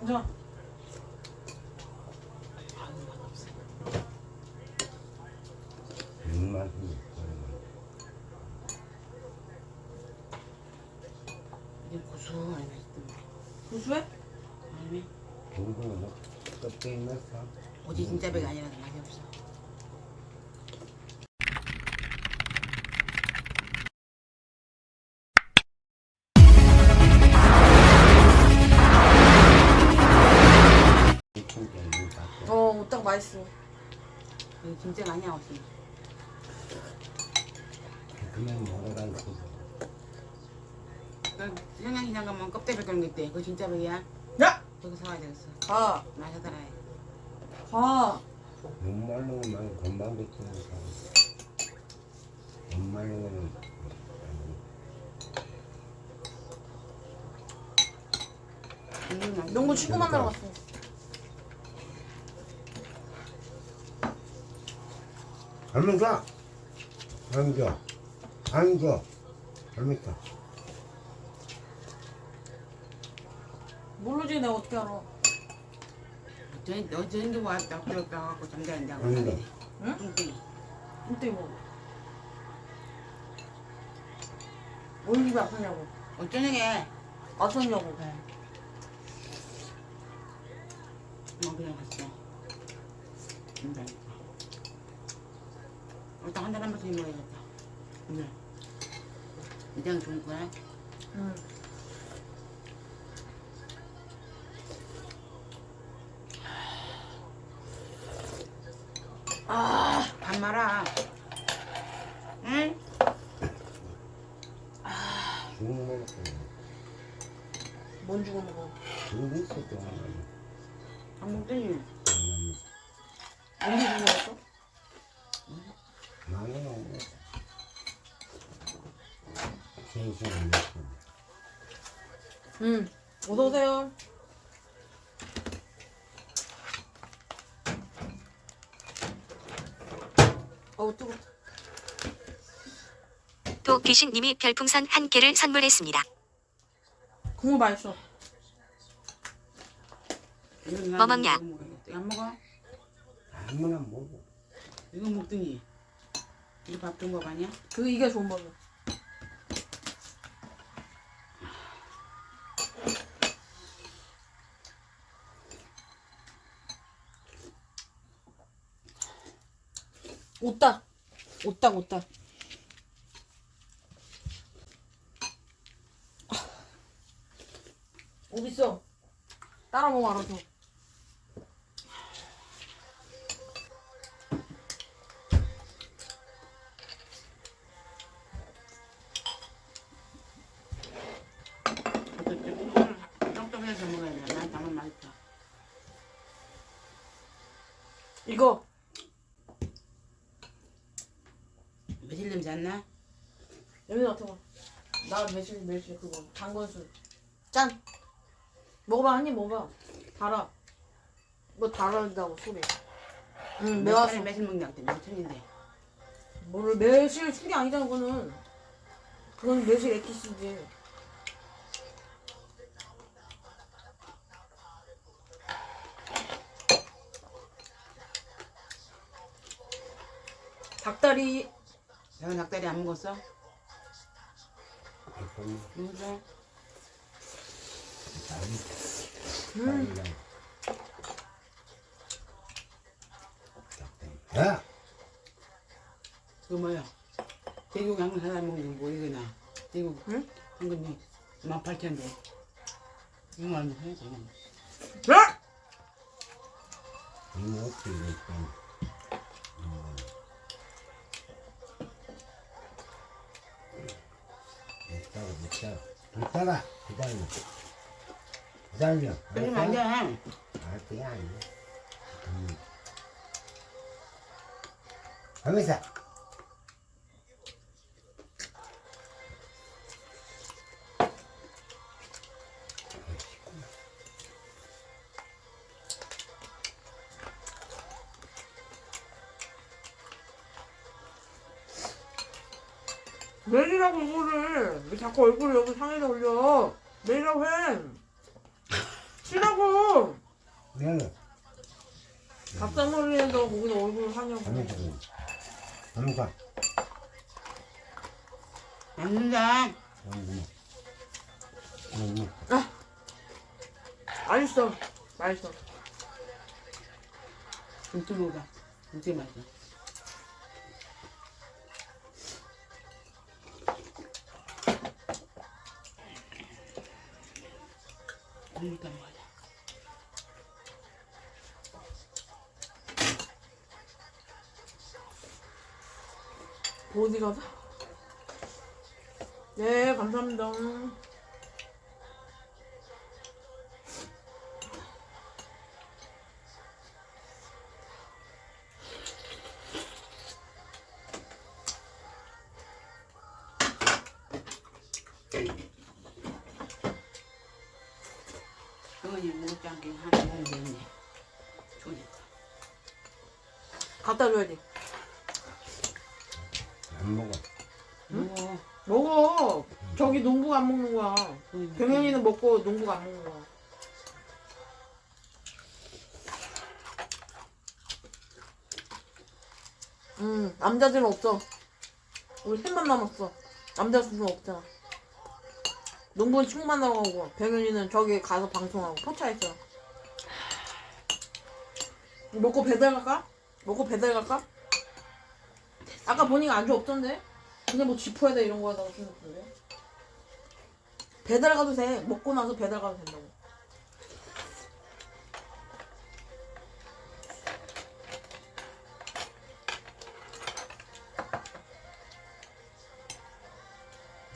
앉아. 정말 이게 맛있던데. 구수해? 아니, 중국은 껍데기 넣었어. 오지 진짜 배가 아니라 맛있어. 이거 진짜 많이 하고 있어. 그만 먹어라 고그 생양 시장 가면 껍데기 벗겨놓은 게 있대. 그거 진짜 배야? 야! 거기 사와야 되겠어. 가. 마셔더라. 가. 목말른 것만 금방 붙는 사람. 목말른 거는 음, 명구 친구 만나러 갔어. 얼른 가. 앉아. 앉아. 재밌다. 모르지 내가 어떻게 알아. 저, 너 전주 왔다 왔다 갖고 잠자는다고. 아니다. 응? 뚱뚱이. 근데 뭐. 뭘 입이 아프냐고. 어, 저녁에 아팠냐고. 뭐 그냥 갔어. 근데 일단 한달 한번씩 먹어야겠다. 오늘 이장 좋은 거야? 응. 아, 밥 말아. 응? 죽 먹었어. 뭔 죽어 먹어. 죽 있었죠. 밥 먹더니 언제 죽어 먹었어? 많이 먹었어. 세 시간 먹고. 응. 어서 오세요. 어우, 뜨거 또 귀신님이 별풍선 한 개를 선물했습니다. 국물 맛있어. 뭐 먹냐? 이거 안 먹어? 아무나 먹어. 이거 먹더니 이거 밥 좋은 거 아니야? 그, 이게 좋은 법이야. 오딱. 오딱, 오딱. 어디 있어? 따라 먹어 알아서. 매실 냄새 나? 냄새 맡아봐. 나 매실 매실 그거 당근술. 짠. 먹어봐 한 입 먹어봐. 달아. 뭐 달아진다고 소리. 응 매웠어. 매실 먹냐 그때 매실인데. 뭘 매실 술이 아니잖아 그거는. 그건 매실 에키스지. 닭다리 내가 닭다리 안 먹었어? 먹었어? 음. 야! 그거 뭐야? 대국 한근 사다 먹는 거뭐 이거나? 대국 응? 한근이 18,000원. 이거 얼마 해? 이거. 야! 이거 어떻게 됐 어? 이따가 이따가 이따가 기다려 기다려 그러면 안 돼. 아 매리라고 이거를 왜 자꾸 얼굴을 여기 상에다 올려 매리라고 해 쉬라고. 내가 밥상머리에서 거기서 얼굴 하냐고. 가면서 가면서 앉는다. 음, 음, 맛있어. 맛있어. 김치 먹어봐. 김치 맛있 어. 그러니까 먹어야 어디 가자. 네, 감사합니다. 하는 거 되네. 좋으니까. 갖다 줘야지. 안 먹어. 먹어. 먹어. 저기 농부가 안 먹는 거야. 그거니. 경현이는 먹고 농부가 안 먹는 거야. 음, 남자들은 없어. 우리 셋만 남았어. 남자 수는 없잖아. 농부는 친구 만나러 가고, 병현이는 저기 가서 방송하고, 포차했어. 먹고 배달 갈까? 먹고 배달 갈까? 아까 보니까 안주 없던데? 그냥 뭐 지퍼에다 이런 거에다가 주는 건데? 배달 가도 돼. 먹고 나서 배달 가도 된다고.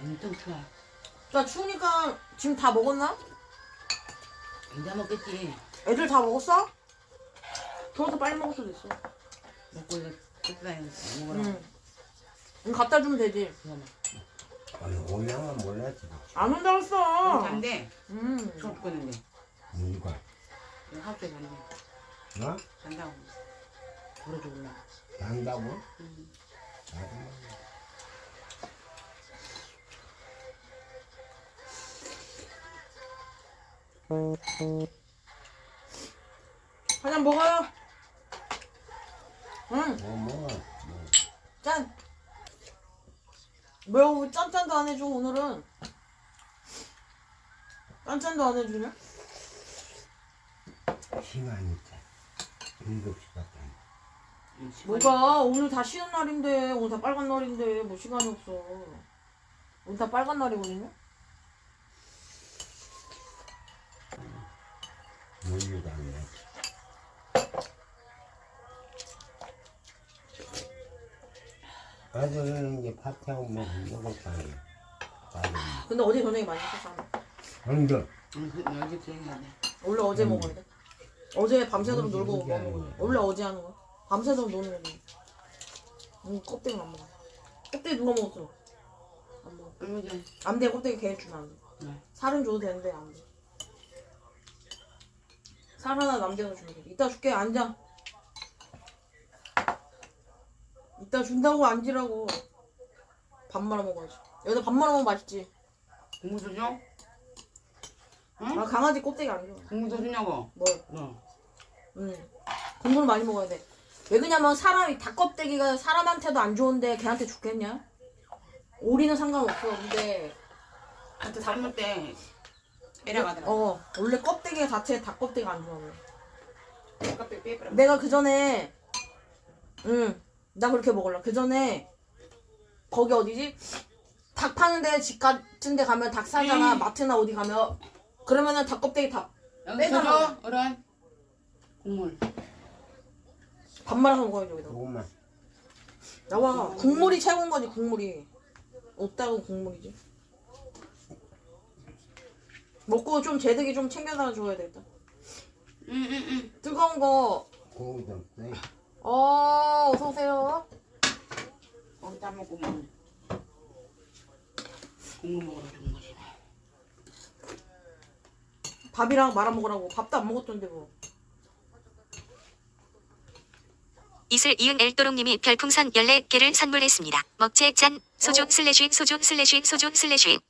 엄청 좋아. 나 추우니까 지금 다 먹었나? 이제 먹겠지. 애들 다 먹었어? 더워서 빨리 먹을 수도 있어. 먹고 이제 끝나야 먹으라. 응. 응, 갖다 주면 되지. 먹. 아니 오냐면 몰랐지. 안 온다 어. 그랬어. 간대. 음. 수업 끊는데. 누가? 학교에 간대. 어? 간다고. 그러지 몰라. 간다고? 응. 나도 한잔 먹어요. 응, 뭐 먹어. 뭐. 짠. 왜 짠짠도 안 해줘, 오늘은? 짠짠도 안 해주냐? 시간이 있다. 일곱 시밖에 안 돼. 뭐가, 오늘 다 쉬는 날인데, 오늘 다 빨간 날인데, 뭐 시간이 없어. 오늘 다 빨간 날이거든요? 물류가 안 돼. 아들은 이제 파티하고 뭐 먹을 거 아니야. 나도 근데 어제 저녁에 많이 먹었잖아. 언제? 응, 그 여기 들어가야 돼. 원래 어제 음. 돼. 어제 밤새도록 뭔지 놀고 모르게 먹는 하는 거야. 거야. 원래 어제 하는 거야. 밤새도록 노는 거지. 음, 껍데기는 안 먹어. 껍데기 누가 먹었어? 안 먹어. 전에 안 돼, 껍데기 걔 주면 안 돼. 네. 살은 줘도 되는데 안 돼. 살 하나 남겨서 주면 돼. 이따 줄게, 앉아. 이따 준다고 앉으라고. 밥 말아 먹어야지. 여기다 밥 말아 먹으면 맛있지. 국물 줘? 아, 강아지 껍데기 안 줘. 국물 더 주냐고? 뭘. 너. 응. 국물 많이 먹어야 돼. 왜 그냐면 사람이 닭껍데기가 사람한테도 안 좋은데 걔한테 좋겠냐? 오리는 상관없어. 근데 한테 삶을 때 빼라가더라. 어 원래 껍데기 자체에 닭 껍데기가 안 좋아. 그래. 껍데기 빼버려. 내가 그 전에 응 나 그렇게 먹을라. 그 전에 거기 어디지? 닭 파는 데집 같은 데 가면 닭 사잖아. 음. 마트나 어디 가면 그러면은 닭 껍데기 다밥 여기 빼달라고. 줘, 어른. 국물. 말아서 먹어야지 여기다. 조금만. 나와 국물이 최고인 거지 국물이 없다고 국물이지 먹고 좀 제득이 좀 챙겨다 줘야 되겠다 응, 응, 응. 뜨거운 거 고기 좀 돼. 어, 어서 오세요. 거기 다 먹고 뭐. 국물 먹으러 주는 거지. 밥이랑 말아 먹으라고. 밥도 안 먹었던데 뭐. 이슬 이은 엘도롱님이 별풍선 14개를 선물했습니다. 먹채 짠 소주 어. 슬래시 소주 슬래시 소주 슬래시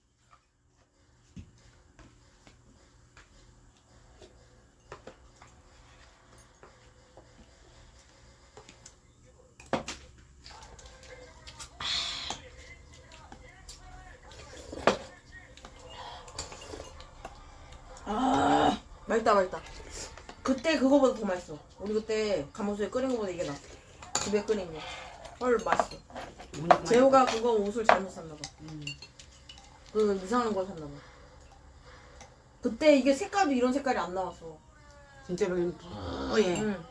맛있다 맛있다. 그때 그거보다 더 맛있어. 우리 그때 가마솥에 끓인 거보다 이게 나. 집에 끓인 게. 헐 맛있어. 오늘 재호가 그거 옷을 잘못 샀나 봐. 음. 그 이상한 걸 샀나 봐. 그때 이게 색깔도 이런 색깔이 안 나왔어. 진짜 여기 뿌예. 응.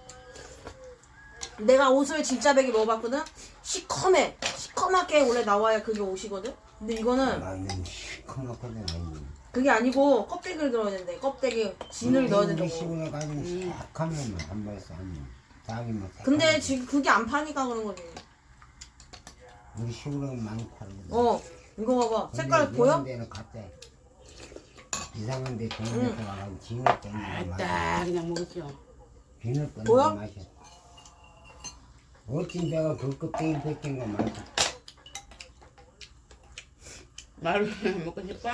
내가 옷을 진짜 베개 먹어봤거든. 시커매. 시커멓게 원래 나와야 그게 옷이거든. 근데 이거는 나는 시커멓거든 아니. 그게 아니고 껍데기를 넣어야 된대. 껍데기 진을 넣어야 된다고. 식으로 가지고 싹 하면 한 번씩 하면 장이면 싹 근데 하면 지금 그게 안 파니까 그런 거지. 우리 식으로 많이 팔거든. 어, 이거 봐봐. 근데 색깔 이런 보여? 데는 갑자기 이상한 데 동네에서 응. 와가지고 진을 맛이 딱 그냥 먹었죠. 비늘 떼는 보여? 거 맛이 어찌 내가 그 껍데기 벗긴 거 맛이 말을 먹고 싶어.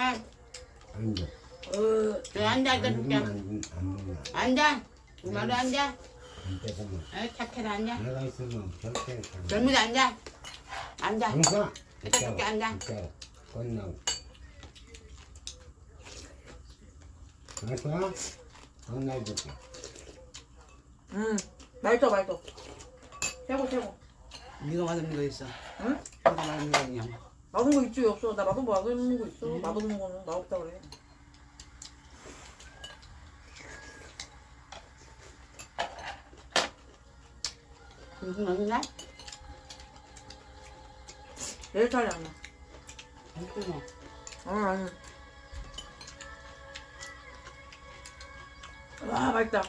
안돼 어, 저 앉아 있다 줄게. 안 먹나 앉아. 말로 앉아. 안 떼고만 에 착해라 앉아. 내가 있으면 절대 잘 젊은이 앉아. 앉아. 그러니까 이따 줄게, 앉아. 이따 끝나고 그래서 끝나고 줄게 음, 맛있어, 맛있어. 최고, 최고. 네가 맛없는 거 있어. 응? 네가 맛없는 거 그냥. 맛은 거 있지, 없어. 나 맛없는 거 있어. 맛없는 거는 나 없다 그래. 무슨 맛이냐? 내 스타일이 아니야. 맛있어. 아니, 아니. 와, 맛있다.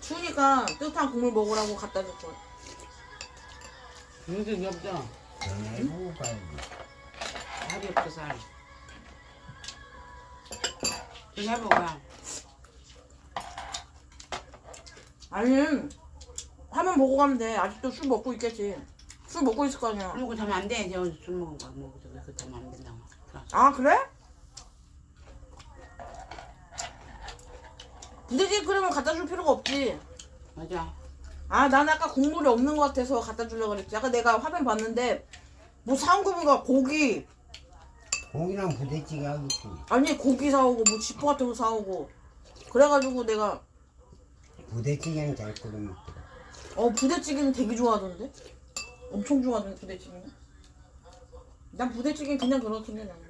추우니까 뜨뜻한 국물 먹으라고 갖다 줄 거야. 음식이 없어. 전 화해보고 가야지 살이 없어 살. 좀 해보가. 아니, 화면 보고 가면 돼. 아직도 술 먹고 있겠지. 술 먹고 있을 거 아니야. 술 먹고 자면 안 돼. 이제 오늘 술 먹은 거 먹고 저기 그 자면 안 된다고. 자, 아, 그래? 부대찌개 끓이면 갖다 줄 필요가 없지. 맞아. 아, 난 아까 국물이 없는 것 같아서 갖다 주려고 그랬지. 아까 내가 화면 봤는데, 뭐 사온 거보다 고기, 고기랑 부대찌개 하겠지 아니, 고기 사오고, 뭐 지퍼 같은 거 사오고. 그래가지고 내가, 부대찌개는 잘 끓여 먹더라 어, 부대찌개는 되게 좋아하던데? 엄청 좋아하던데, 부대찌개는? 난 부대찌개는 그냥 그렇던데, 나는.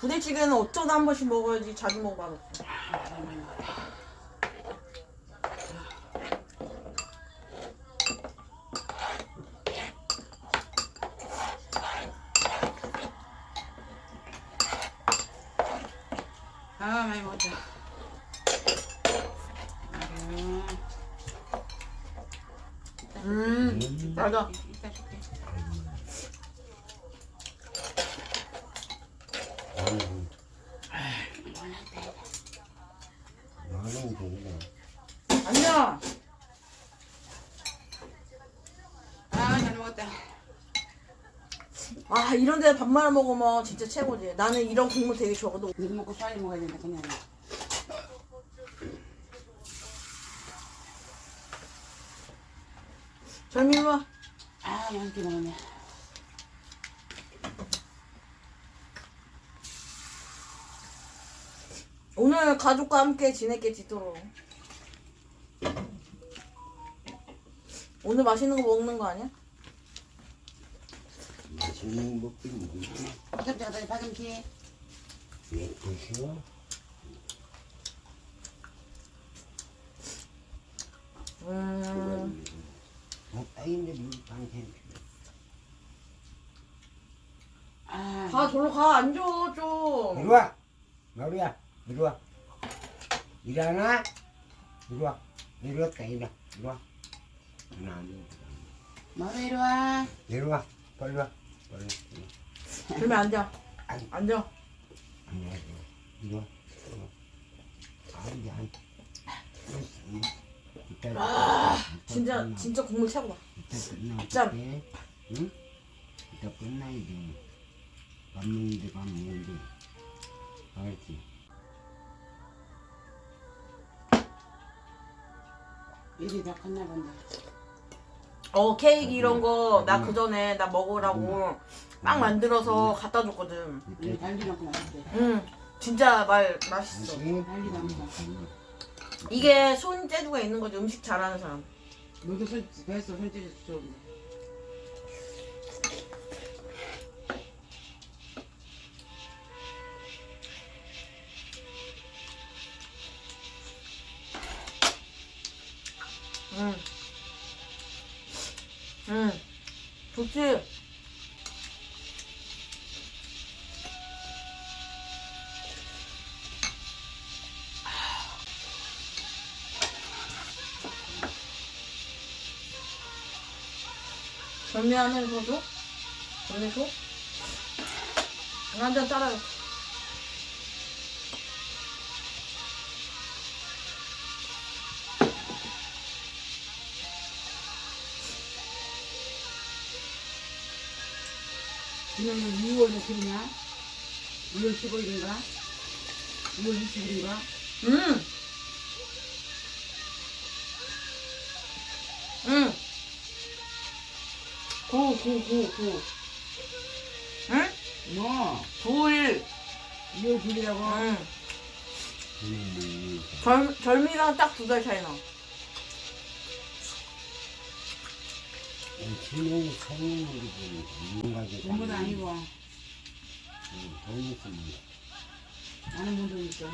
부대찌개는 어쩌다 한 번씩 먹어야지 자주 먹어 맛없어. 아 많이 먹었다. 아유, 음, 맞아. 이따 줄게. 나는 나는 되네 아니야. 아 잘 먹었다. 아, 이런 데 밥 말아 먹으면 진짜 최고지. 나는 이런 국물 되게 좋아하거든. 이거 먹고 빨리 먹어야 된다 그냥. 젊이 일로 와. 아 양기 먹었네. 오늘 가족과 함께 지냈겠지, 또. 오늘 맛있는 거 먹는 거 아니야? 맛있는 거 먹긴 뭐지 파김치 갖다 줘 파김치. 왜 드시오? 음, 뭐 따인데 뭐당신 아 가, 저로 가. 앉아, 좀. 이리 와 마루야 이리 와 이리 하나 이리 와 이리 왔다 이리 와 이리 와 하나 마루 이리 와. 이리 와 빨리 와 빨리 젊이 앉아. 아니. 앉아. 아니 아니 이리 와 아니 아니 이따 진짜, 진짜 국물 최고다. 이따 끝나 짠. 응? 이따 끝나야 돼. 밥 먹는데 밥 먹는데 알지? 일이 다 컸나 본다. 어, 케이크 이런 거, 나 음. 그 전에 나 먹으라고 빵 만들어서 갖다 줬거든. 이 단지 넣고 맛있대. 응. 진짜 말 맛있어. 응? 난리 납니다. 이게 손재주가 있는 거지 음식 잘하는 사람. 너도 손, 배에서 손질해서 좀. 응. 응. 좋지. 절미하면서도 절미소 한잔 따라요. 지난번 2월 며칠이냐? 2월 15일인가? 2월 20일인가? 음. 응. 구, 구, 구, 구. 응? 뭐? 9일. 2월 9일이라고? 응. 음, 절, 절미랑 딱 두 달 차이 나. 신명이 성인물이고 인간이 전부 다 아니고 돈 있으면 아는 분도 있어.